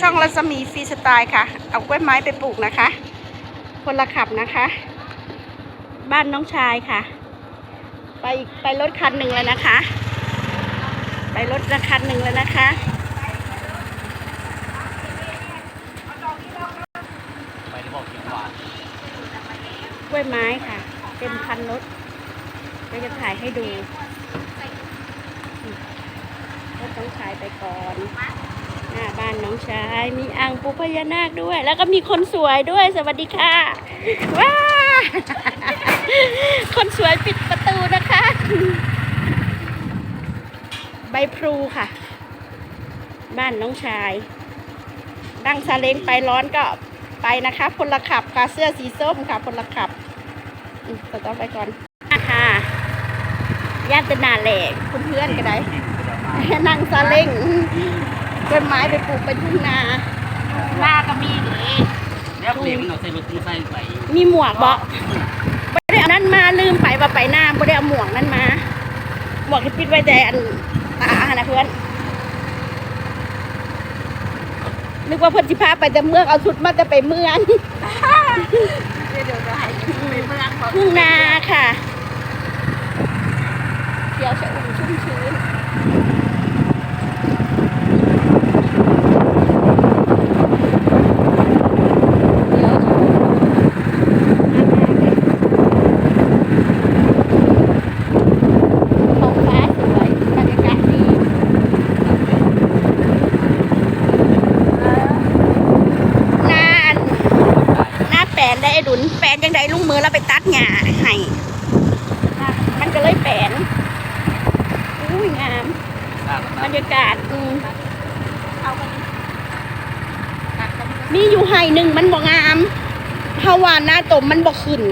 ช่องรัศมีฟรีสไตล์ค่ะ เอากล้วยไม้ไปปลูกนะคะ คนละขับนะคะ บ้านน้องชายค่ะ ไปไปรถคันหนึ่งแล้วนะคะ ไปรถคันหนึ่งแล้วนะคะไปที่บอกเขียนหวานกล้วยไม้ค่ะ เต็มคันรถก็จะถ่ายให้ดูรถน้องชายไปก่อนาบ้านน้องชาย มีอ่างปูพญานาคด้วย แล้วก็มีคนสวยด้วย สวัสดีค่ะ ว้า คนสวยปิดประตูนะคะ ใบพลูค่ะ บ้านน้องชายดังซาเล้งไปร้อนก็ไปนะคะพลขับค่ะเสื้อสีส้มค่ะพลขับต่อต่อไปก่อนอะค่ะญาตินาแหลกเพื่อนๆก็ได้นั่งซาเล้ง ต้นไม้ไปปลูกเป็นทุ่งนาหน้าก็มีนี่แล้วเปลี่ยนมันเอาใส่รถมันใส่ไปมีหมวกบ่ไม่ได้เอานั้นมาลืมไปว่าไปหน้าไม่ได้เอาหมวกนั้นมา หมวกที่ปิดไว้แต่อันตานะเพื่อนนึกว่าเพิ่นสิพาไปแต่เมืองเอาชุดมาแต่ไปเมืองเดี๋ยวจะให้ไปเมืองเขาทุ่งนาค่ะเขียวชอุ่มชุ่มชื้นเดี๋ยวท้องฟ้าสวยบรรยากาศดีหน้าอัน หน้าแปลน ได้ไอ้ดุนแปลนยังไงลุงมือแล้วไปตัดหญ้าให้มันก็เลยแปลนอุ้ยงามทราบบรรยากาศอืมเอาไปตัดกันมีอยู่ไห่หนึ่งมันบ่งามเฮาวานหน้าตมมันบ่ขึ้น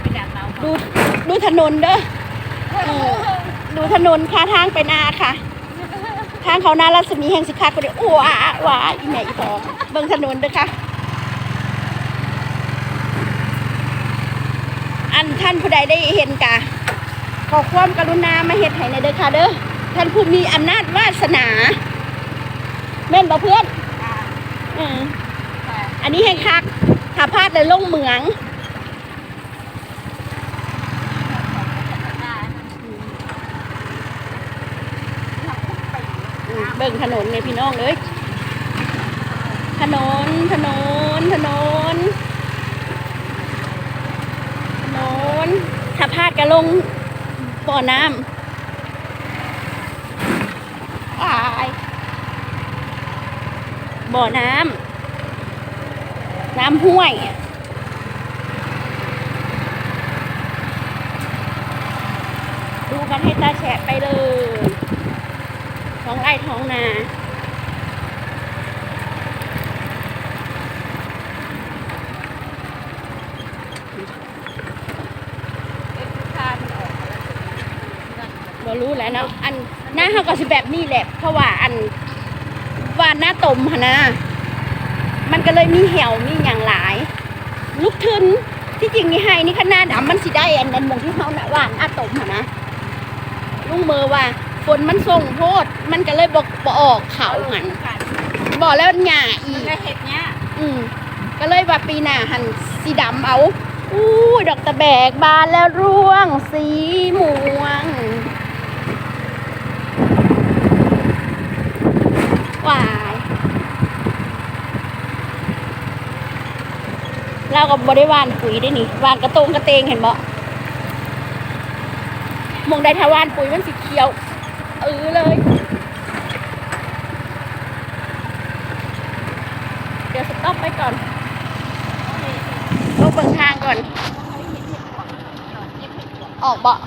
ไปดัดเราดูดูถนนเด้อเออดูถนนค่ะทางไปนาค่ะ ทางเขาหน้ารัศมีแห่งสิคักก็เด้อ้ว้าว้าอีแม่อีพองเบิ่งถนนเด้อค่ะ อันท่านผู้ใดได้เห็นกะขอความกรุณามาเฮ็ดให้ในอยเด้อค่ะเด้อท่านผู้มีอำนาจวาสนาแม่นบ่เพื่อนอืมอันนี้ให้คักถ้าพลาดเลยลงเหมืองอืมเบิ่งถนนเนี่ยพี่น้องเอ้ยถนนถนนถนน ถนนถ้าพลาดก็ลงบ่อน้ำอ้ายบ่อน้ำน้ำห้วยดูกันให้ตาแฉะไปเลย ท้องไร่ท้องนา รู้แหล้วเนาะอันหน้าเฮาก็สิแบบนี้แหละ เพราะว่าอันว่าหน้าตมหนนะ มันก็เลยมีเหี่ยวมีอย่างหลาย ลูกทึนที่จริงนี่ให้นี่ขนาดอะมันสิได้อันนั้นหมองที่เฮาน่ะว่าหน้าตมหนนะลุงเมอว่าฝนมันส่งโพด มันก็เลยบ่บ่ออกเขาหันบ่แล้วหญ้าอีมันกก็เห็ดเนี้ยอืมก็เลยว่าปีหน้าหันสีดำเอาอู้ยดอกตะแบกบานแล้วร่วงสีม่วง วายเรากับบริวานปุ๋ยได้นี่วานกระตงกระเตงเห็นบ่มองได้ทาวานปุ๋ยมันสีเขียวเออเลย เดี๋ยวสต็อปไปก่อนลงเบิ่งทางก่อน ออกเบาะ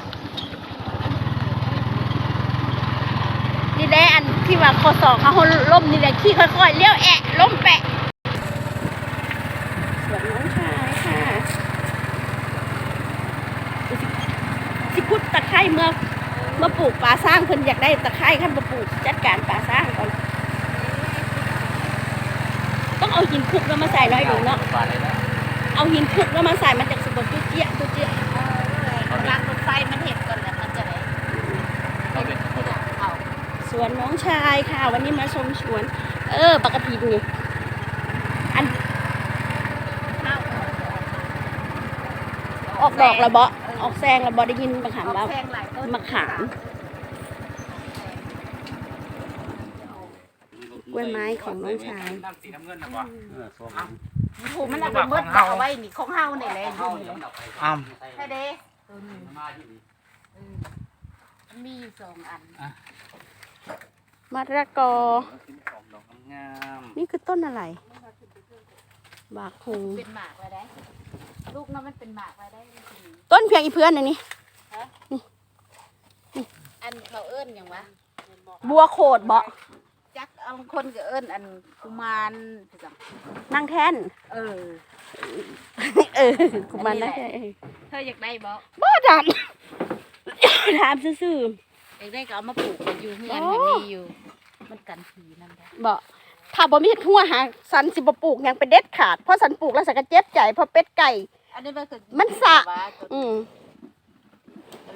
นี่ แหละอันที่ว่าคอสองเขาล่มนี่แหละขี้ค่อยๆเลี้ยวแอะล่มแปะสวนน้องชายค่ะสิพุดตะไคร้เมื่อเมื่อปลูกปลาสร้างเพิ่นอยากได้ตะไคร้ขั้นมาปลูกจัดการปลาสร้างก่อนต้องเอาหินคุกแล้วมาใส่หน่อยดูเนาะเลยนะเอาหินคุกแล้วมาใส่มันจะสุกจุ๊เจี๊ยจุเจี๊ยรางรถไฟมันเห็นแล้ วมันจะได้เขาเป็นคนเอาสวนน้องชายค่ะ วันนี้มาชมสวน เออปกตินี่อันข้าวออกดอกระเบาะออกแซงระเบาะได้ยินมะขามอบ้าอกแพงหลายต้นมะขามกล้วยไม้ของน้องชายน้ำสีน้ำเงินนะบ่เออส้มถูกมันเอาไปเบิดก็เอาไว้นี่ของเฮานี่แหละเข้าอยู่เดี๋ยวนี่มันเอาไปอ้ำใส่ใช่เด้ตัวนี้มาที่นี่เออมันมีอยู่สองอัน มะระกอของดอกงามนี่คือต้นอะไร บากฮงเป็นหมากไว้ได้ ลูกนั้นมันเป็นหมากไว้ได้จริงต้นเพียงอีเพื่อนอันนี้ๆอันเขาเอิ้นหยังวะ บัวโขดเบาะจักเอาคนก็เอิ้นอันกุมารคือจังนั่งแท่น เออ เออกูมันนะอันนี้แหละ เธออยากได้บ่บ้าถาม ถามซื่ออ ยากได้ก็เอามาปลูกกันอยู่เฮือนโอ้มันมีอยู่ มันกันผีนำได้ๆบอกถ้าบ่มีเฮ็ดหัวหาสันสิบ่ปลูกหยังเป็นเด็ดขาดเพราะสันปลูกแล้วสันก็เจ็บใจเพราะเป็ดไก่ อันนี้มันคือมันสะว่าตัวอืม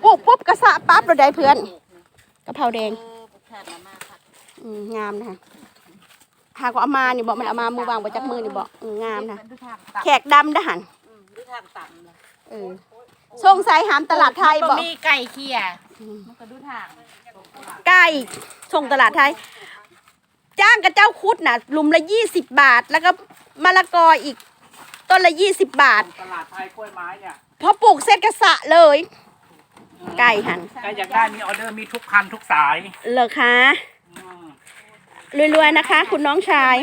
ปลูกปุ๊บก็สะปั๊บเราได้เพื่อนกะเพราแดงเออปลูกทานมามาค่ะอืมงามนะคะหากว่าเอามานี่บอกมันเอามามือวางบ่จักมือนี่บอกอืมงามนะดูทางต่ำแขกดำทหารอืมดูทางต่ำเลยเออส่งสายหามตลาดไทยมันบอกมีไก่เคี่ยอื มมันก็ดูทางไก่ส่งตลาดไทย จ้างกับเจ้าคุดน่ะลุมละยี่สิบบาท แล้วก็มะละกออีก ต้นละยี่สิบบาท ตลาดไทยกล้วยไม้เนี่ยพอปลูกเสร็จก็สะเลย ไก่หันใครอยากได้มีออเดอร์มีทุกพันทุกสายเหรอคะอืมรวยๆนะคะ คุณน้องชาย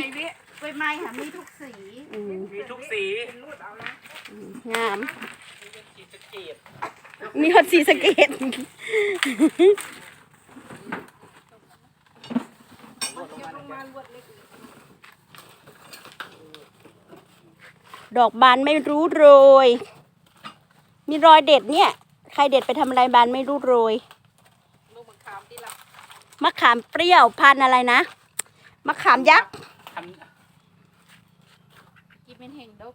กล้วยไม้ค่ะมีทุกสีอืมมีทุกสีงามสีสะเกด มีฮอตสีสะเกตดอกบานไม่รู้โรย มีรอยเด็ดเนี่ย ใครเด็ดไปทำอะไรบานไม่รู้โรย ลูกมะขามที่เรามะขามเปรี้ยวพันธุ์อะไรนะ มะขามยักษ์ทันกินเป็นเฮงดก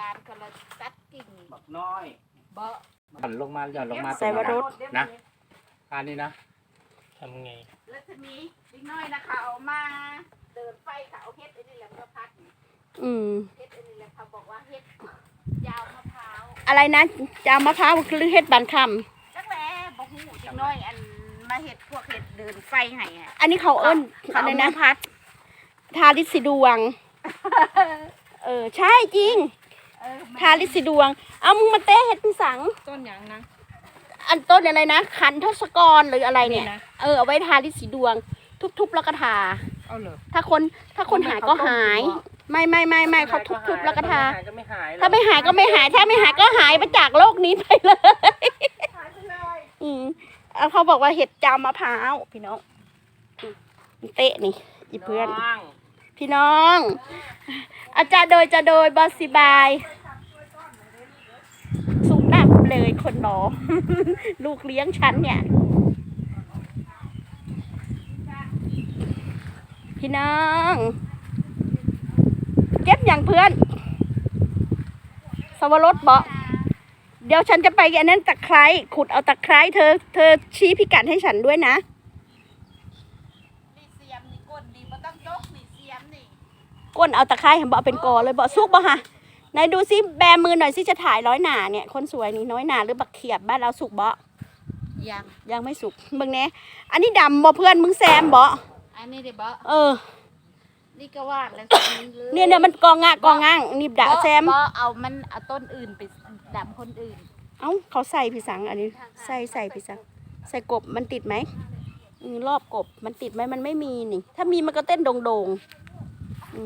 ลานก็ละตัดกิ่งบักน้อย เบาะ หย่อนลงมาหย่อนลงมาใส่วรสนะอันนี้นะทำไงแล้วจะมีนิดน้อยนะคะเอามา เดินไฟค่ะเอาเฮ็ดไอ้นี่แหละมาพัดนี่อืมเฮ็ดไอ้นี่แหละเขาบอกว่าเฮ็ดยาวมะพร้าวอะไรนะจะเอามะพร้าวหรือเฮ็ดบานคจักแหล้บอกหูจังน้อยอันมาเฮ็ดพวกเฮ็ดเดินไฟให้อะำอันนี้เขาเอิ้นเขาอะไรเอานะมาพัดทาลิสสีดวง เออใช่จริง เออทาลิสสีดวง เอามึงมาเต้เฮ็ดเป็นสัง ต้นหยังนะอันต้นอะไรนะ ขันทศกรหรืออะไรเนี่ยนี่นะเออเอาไว้ทาลิสสีดวง ทุบๆแล้วก็ทา เอาเลยถ้าคนถ้าคนหายก็หาย ไม่ไม่ไม่ไม่เขาทุบๆแล้วก็ทาก็ไม่หายถ้าไม่หายก็ไม่หาย ถ้าไม่หายก็หายไปจากโลกนี้ไปเลยอืมเอาเขาบอกว่าเห็ดจามมะพร้าวพี่น้องอืมเตะนี่อีเพื่อน พี่น้อง อาจารย์โดยจะโดยบอสสิบายสูงหน้าเลยคนหนอลูกเลี้ยงฉันเนี่ย พี่น้อง เก็บอย่างเพื่อน สวรสบอกเดี๋ยวฉันจะไปอันนั้นตะไคร้ขุดเอาตะไคร้เธอ เธอชี้พิกัดให้ฉันด้วยนะ นี่เสียมนี่ก้นดีบ่ต้องยกนี่เสียมนี่ ก้นเอาตะไคร้เห็นบอกเอาเป็นกอเลยบอกซุกบ่ฮะไหนดูซิแบมือหน่อยซิจะถ่ายร้อยหนาเนี่ยคนสวยนี่น้อยหนาหรือบักเขียบบ้านเราสุกบ่ยังยังไม่สุกเบิ่งแหน่อันนี้ดำบ่เพื่อนมึงแซมบ่อันนี้เด้บ่เออ นี่ก็วาดแล้วลเนี่ยเนี่ยมันกองงะกองง่างนี่ด่าแซมบ่เอามันเอาต้นอื่นไปดำคนอื่น เอ้าเขาใส่พี่สังอันนี้ ใส่ใส่พี่สัง ใส่กบมันติดไหมอืมรอบกบมันติดไหมมันไม่มีนี่ ถ้ามีมันก็เต้นโดงโดงๆอื ม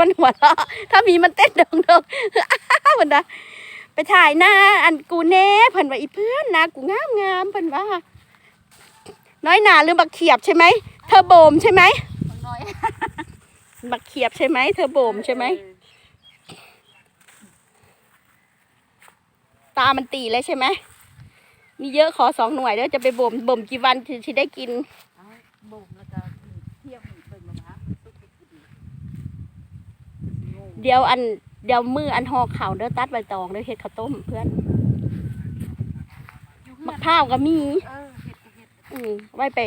มันหัวเราะถ้ามีมันเต้นโดงโดงๆมันนะไปถ่ายหน้าอันกูแน่เพิ่นว่าอีเพื่อนนะกูงามงามๆเพิ่นว่า น้อยหนาหรือบักเขียบใช่ไหมเธอโบมใช่ไหมคนน้อยบักเขียบใช่ไหมเธอโบมใช่ไหมตามันตีเลยใช่ไหมมีเยอะขอสองหน่วยเด้อจะไปบ่มบ่มกี่วันถึงจะได้กินเอาบ่มแล้วก็เที่ยวอีกเบิ่งลงมาสุกไปกินโง่ เดี๋ยวอันเดี๋ยวมืออันหอข่าวเด้อตัดใบตองเด้อเฮ็ดข้าวต้มเพื่อนอยู่มะเฮือนพร้าวก็มีเออเฮ็ดก็เฮ็ดอืมไว้ไป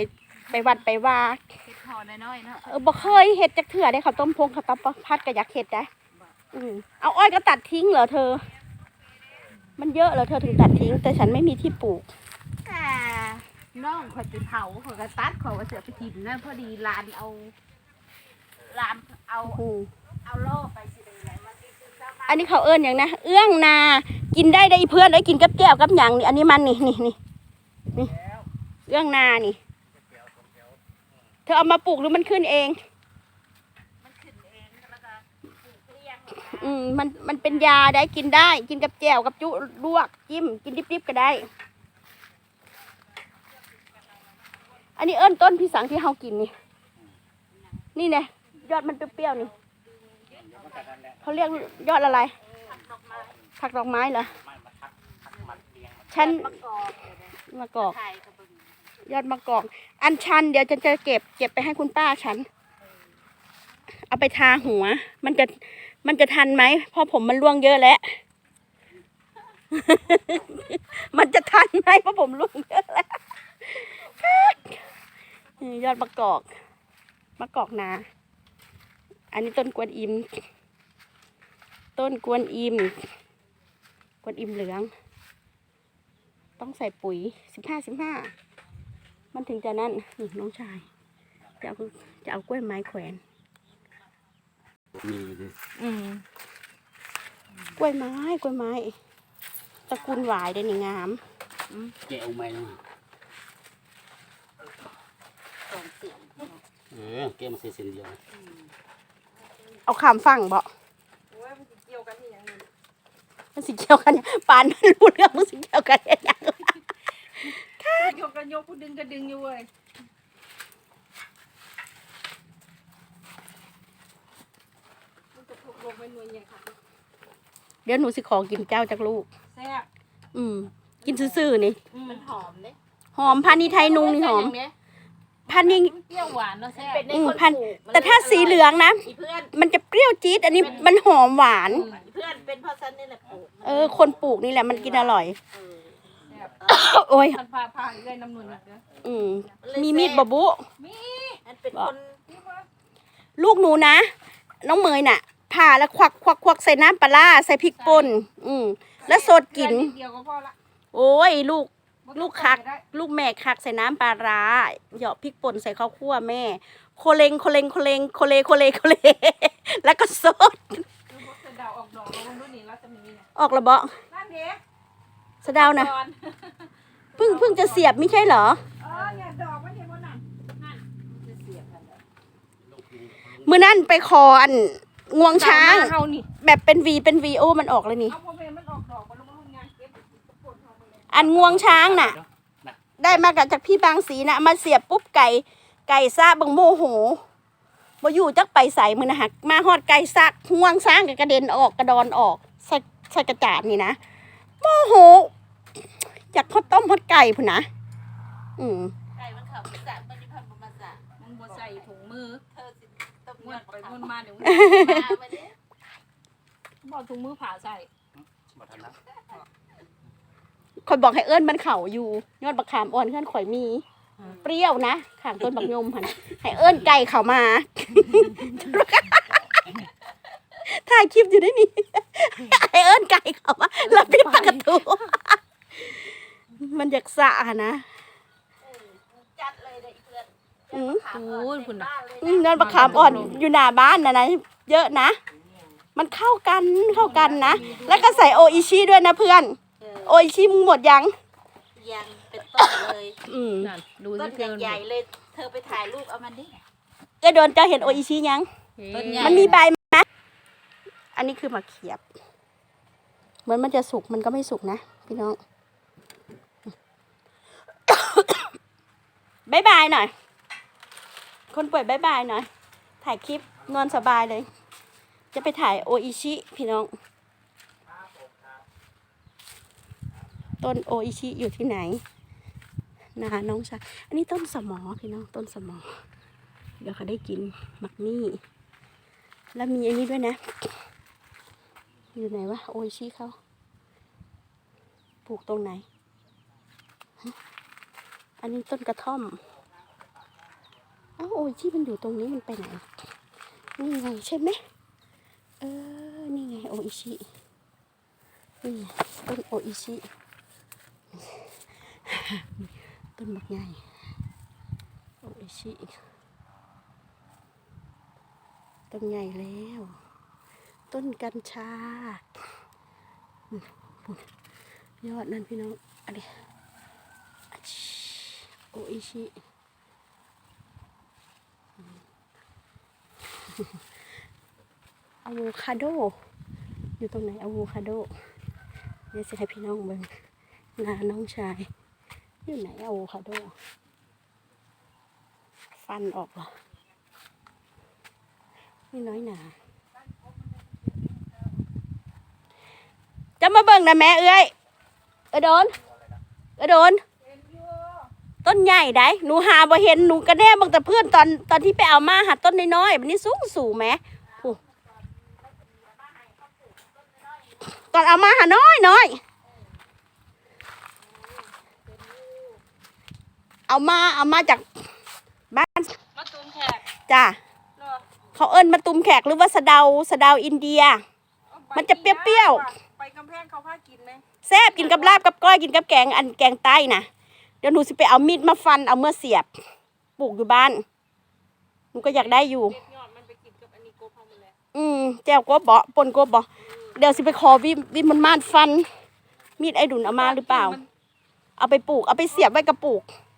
ไปวัดไปว่าเฮ็ดห่อน้อยๆเนาะเออบ่เคยเฮ็ดจักเถื่อได้ข้าวต้มพงข้าวต้มพัดก็อยากเฮ็ดได้อืมเอาอ้อยก็ตัดทิ้งเหรอเธอ มันเยอะเหรอเธอถึงตัดทิ้ง แต่ฉันไม่มีที่ปลูกแต่น้องข่อยไปเผาข่อยก็ตัดข่อยว่าเสือไปกินนั่นพอดีลานเอาลานเอาอืมเอาโล่ไปสิ อเจ้าบ้านอันนี้เขาเอิ้นอย่างนะ เอื้องนา กินได้ได้อีเพื่อนได้กินกับแก้วกับหยังนี่ อันนี้มันนี่นี่นี่นี่ เอื้องนานี่ เธอเอามาปลูกหรือมันขึ้นเอง มันขึ้นเองแล้วก็ปลูกเลี้ยงอืมมันมันเป็นยาได้กินได้ กินกับแจ่วกับจุลวกจิ้ม กินดิบๆก็ได้ อันนี้เอิ้นต้นพี่สังที่เฮากินนี่ นี่เนี่ยยอดมันเปรี้ยวๆนี่ เขาเรียกยอดอะไร ผักดอกไม้เหรอฉันประกอบเลยนมะกอกยกับเบิ่งยอดมะกอก อันชันเดี๋ยวจะจะเก็บ เก็บไปให้คุณป้าฉัน เอาไปทาหัว มันจะมันจะทันไหมเพราะผมมันร่วงเยอะแล้ว มันจะทันไหมเพราะผมร่วงเยอะแล้วยอดมะกอกมะกอกนา อันนี้ต้นกวนอิม ต้นกวนอิม กวนอิมเหลือง ต้องใส่ปุ๋ยสิบห้าสิบห้ามันถึงจะนั่นนี่น้องชาย จะเอาจะเอากล้วยไม้แขวน มีดิอืมกล้วยไม้กล้วยไม้ตระกูลหวายเด้นี่งามแกะเอาไหมนะสองเสียงเออแกะมาเส้นๆเดียว เอาขามฝั่งบ่โอ้ยมันสิเกี่ยวกันที่อย่างนี้มันสิเกี่ยวกันเนี่ยปานมันรู้เรื่องมันสิเกี่ยวกันเนี่ยยังยกกันยกกูดึงก็ดึงอยู่เว้ยมันจะถูกลงไปหน่วยยังค่ะเดี๋ยวหนูสิขอกินเจ้าจากลูก แซ่บอืม กินซื่อๆนี่มันหอมเด้หอมพันธุ์นีไทยนุงนี่หอม พันธุ์นี้ เปรี้ยวหวานเนาะแซ่บอืมพันธุ์แต่ถ้าสีเหลืองนะ อีเพื่อนมันจะเปรี้ยวจี๊ดอันนี้มันหอมหวาน อีเพื่อนเป็นเพราะฉันนี่แหละปลูกเออ คนปลูกนี่แหละมันกินอร่อยแซ่บโอ้ยมันพาพาเรื่อยน้ำนุ่นอีกเด้ออืมมีมีดบะบุ มีอันเป็นคนลูกหนูนะ น้องเมยน่ะ ผ่าแล้วควักควักควักใส่น้ำปลาร้าใส่พริกป่นอืมแล้วสดกิน เดียวก็พอละโอ้ย ลูกบ่ต้อง ลูกคักได้ลูกแม่คักใส่น้ำปลาร้าเหยาะพริกป่นใส่ข้าวคั่วแม่ โคเลงโคเลงโคเลงโคเลโคเลโคเล แล้วก็สดคือบ่สะเดาออกดอกแล้วมันรุ่นนี้เราจะมีเนี่ยออกระเบาะนั่นเด้สะเดาวนะก่อนเพิ่งเพิ่งจะเสียบไม่ใช่เหรอเออเนี่ยดอกมันเห็นบ่นั่นนั่นจะเสียบกันแล้วมือนั่นไปคออันงวงช้างเฮานี่แบบเป็นวีเป็นวีโอมันออกเลยนี่ อันงวงช้างน่ะ ได้มากับจากพี่บางสีนะมาเสียบปุ๊บไก่ ไก่ซะบังโมโหบ่อยู่จักไปใส่มือนะหักมาฮอดไก่ซักห่วงช้างกับกระเด็นออกกระดอนออกใส่ใส่กระจาดนี่นะโมโหอยากทอดต้มทอดไก่พุ่นนะอืมไก่มันเข้าไปสระมันนี่พันบ่มาสระมันบ่ใส่ถุงมือเธอสิต้องม้วนไปม้วนมาเดี๋ยวมันมาไปเด้บ่ถุงมือผ่าใส่บ่ทันนะ คอยบอกให้เอิ้นมันเข่าอยู่ยอดบักขามอ่อนเพื่อนข่อยมี เปรี้ยวนะข้างต้นบักยมหันให้เอิ้นไก่เข้ามาถ่ายคลิปอยู่ได้นี่ให้เอิ้นไก่เข้ามาแล้วปิดประตูมันอยากสะอะนะจัดเลยเด้อเพื่อนอืมโอ้ยคุณน่ะอืมยอดบักขามอ่อนอยู่หน้าบ้านนะนะเยอะนะ มันเข้ากันเข้ากันนะ แล้วก็ใส่โออิชิด้วยนะเพื่อน โออิชิมึงหมดยัง ยังเป็นต้นเลยอืมนั่นดูต้สินเพื่อนใหญ่ๆเลย เธอไปถ่ายรูปเอามันดิก็โดนเจ้าเห็นโออิชิยัง ต้นใหญ่มันมีใบไหมอันนี้คือมะเขียบ เหมือนมันจะสุกมันก็ไม่สุกนะ พี่น้อง บายบายหน่อย คนป่วยบายบายหน่อย ถ่ายคลิปนอนสบายเลย จะไปถ่ายโออิชิ พี่น้อง ต้นโออิชิอยู่ที่ไหนนาน้องชายอันนี้ต้นสมอพี่น้องต้นสมอ เดี๋ยวเขาได้กินมักนี่ แล้วมีอันนี้ด้วยนะ อยู่ไหนวะโออิชิเขาปลูกตรงไหน อันนี้ต้นกระท่อมอ้าวโอ้ยที่มันอยู่ตรงนี้มันไปไหนนี่ไงใช่ไหมเออนี่ไงโออิชินี่ต้นโออิชิ ต้นบักใหญ่โออิชิต้นใหญ่แล้ว ต้นกัญชาหุ่นยอดนั่นพี่น้องอะไรโออิชิอืมอะโวคาโด อยู่ตรงไหนอะโวคาโด เดี๋ยวจะให้พี่น้องเบิ่ง นาน้องชาย อยู่ไหนอะโวคาโดฟันออกเหรอนี่น้อยหนา จะมาเบิ่งนะแม่เอ้ยเออโดนเออโดน ต้นใหญ่ได้หนูหาบ่เห็นหนูกระแน่บางแต่เพื่อนตอนตอนที่ไปเอามาหาต้นน้อยๆมันนี่สูงสูงแหมโอ้ตอนเอามาหาน้อยน้อย เอามาเอามาจากบ้านมาตูมแขกจ้ะเนาะเขาเอิ้นมาตุมแขกหรือว่าสะเดาสะเดาอินเดียอาใบมันจะเปรี้ยวๆไปกำแพงเขาพากินไหมแซ่บกินกับลาบกับก้อยกินกับแกงอันแกงใต้นะเดี๋ยวหนูสิไปเอามีดมาฟันเอาเมื่อเสียบปลูกอยู่บ้านหนูก็อยากได้อยู่ เด็ดยอดมันไปกินกับอันนี้โกพังหมดเลยอืมแจวก็บอปนก็บอเดี๋ยวสิไปขอวิมวิมมันมาดฟัน มีดไอ้ดุนเอามาหรือเปล่าเอาไปปลูกเอาไปเสียบไว้กับปลูกนั่นไง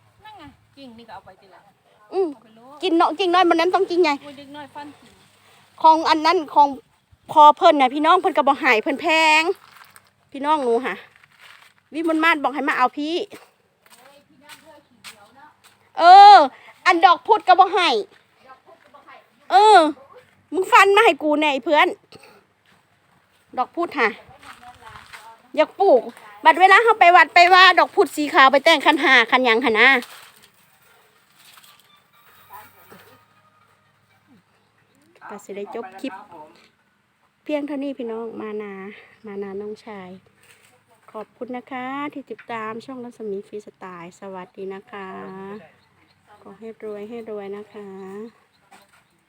กิ่งนี่ก็เอาไปทีละอืมเอาไปโลดกินเนาะกินน้อยมันนั้นต้องกินไงโอ้ยเด็กน้อยฟันกิ่งของอันนั้นของพอเพิ่นน่ะพี่น้องเพิ่นก็บอกหายเพิ่นแพง พี่น้องหนูค่ะ วิมมันมาดบอกให้มาเอาพี่ เออ อันดอกพุดก็บอกให้เออ มึงฟันมาให้กูแน่ไอ้เพื่อน ดอกพุดค่ะ อยากปลูก บัดเวลาเขาไปวัดไปว่าดอกพุดสีขาวไปแต่งคันหาคันหยังค่ะนะ ก็สิได้จบคลิป เพียงเท่านี้พี่น้องมานา มานาน้องชาย ขอบคุณนะคะที่ติดตามช่องรัศมีฟรีสไตล์สวัสดีนะคะ ขอให้รวยให้รวยนะคะ